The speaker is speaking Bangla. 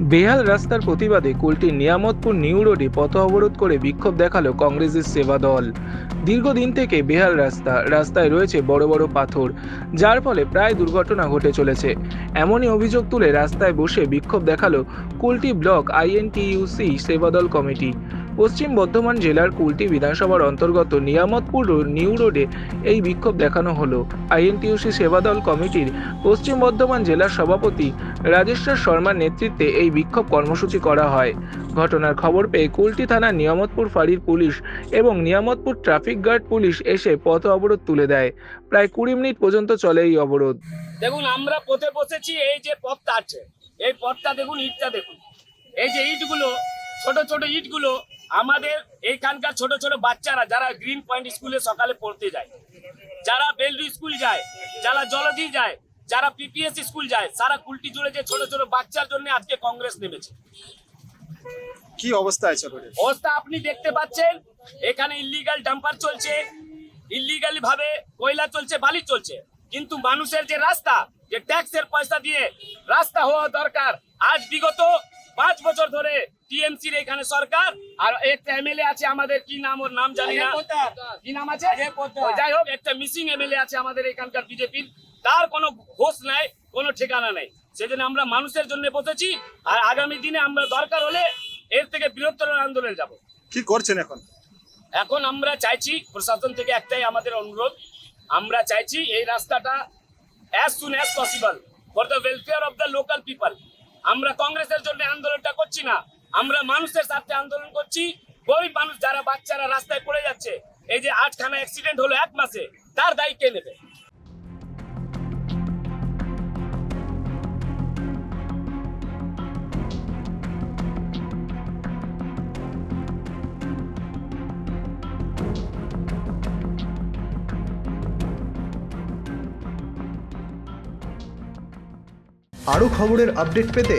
বেহাল রাস্তার প্রতিবাদে কুলটির নিয়ামতপুর নিউ রোডে পথ অবরোধ করে বিক্ষোভ দেখাল কংগ্রেসের সেবা দল। দীর্ঘদিন থেকে বেহাল রাস্তা, রাস্তায় রয়েছে বড় বড় পাথর, যার ফলে প্রায় দুর্ঘটনা ঘটে চলেছে। এমনই অভিযোগ তুলে রাস্তায় বসে বিক্ষোভ দেখাল Kulti block INTUC Seva Dal committee. Paschim Bardhaman জেলার কুলটি বিধানসভার অন্তর্গত নিয়ামতপুর নিউ রোডে এই বিক্ষোভ দেখানো হলো। আইএনটিইউসি সেবাদল কমিটির পশ্চিম বর্ধমান জেলার সভাপতি রাজেশ্বর শর্মার নেতৃত্বে এই বিক্ষোভ কর্মসূচি করা হয়। ঘটনার খবর পেয়ে কুলটি থানার নিয়ামতপুর ফাঁড়ির পুলিশ এবং নিয়ামতপুর ট্রাফিক গার্ড পুলিশ এসে পথ অবরোধ তুলে দেয়। প্রায় কুড়ি মিনিট পর্যন্ত চলে এই অবরোধ। দেখুন, আমরা পথে বসেছি, এই যে পথটা আছে, এই পথটা দেখুন, ইটটা দেখুন। এই যে ইটগুলো, ছোট ছোট ইটগুলো আমাদের এইখানকার ছোট ছোট বাচ্চারা যারা গ্রিন পয়েন্ট স্কুলে সকালে পড়তে যায় যারা বেলডু স্কুল যায় যারা জলদি যায় যারা পিপিএস স্কুল যায় সারা কুলটি জুড়ে যে ছোট ছোট বাচ্চার জন্য আজকে কংগ্রেস নেমেছে। কি অবস্থা আছে অবস্থা আপনি দেখতে পাচ্ছেন এখানে ইলিগাল ডাম্পার চলছে ইলিগালি ভাবে কয়লা চলছে বালি চলছে। কিন্তু মানুষের যে রাস্তা যে ট্যাক্সের পয়সা দিয়ে রাস্তা হওয়া দরকার আজ বিগত পাঁচ বছর ধরে টিএমসির এখানে সরকার আর একটা এমএলএ আছে আমাদের কি নাম ওর নাম জানি না। কি নাম আছে? যাই হোক একটা মিসিং এমএলএ আছে আমাদের এখানকার বিজেপির। তার কোনো ঘোষ নাই কোনো ঠিকানা নেই। সেজন্য আমরা মানুষের জন্য বসেছি আর আগামী দিনে আমরা দরকার হলে এর থেকে বৃহত্তর আন্দোলনে যাব। কি করছেন এখন? এখন আমরা চাইছি প্রশাসন থেকে একটাই আমাদের অনুরোধ আমরা চাইছি এই রাস্তাটা as soon as possible for the welfare of the local people আমরা কংগ্রেসের জন্য আন্দোলনটা করছি না আমরা মানুষের সাথে আন্দোলন করছি, গরিব মানুষ যারা বাচ্চারা রাস্তায় পড়ে যাচ্ছে, এই যে আজখানা অ্যাক্সিডেন্ট হলো এক মাসে, তার দায়ী কে নেবে? আরও খবরের আপডেট পেতে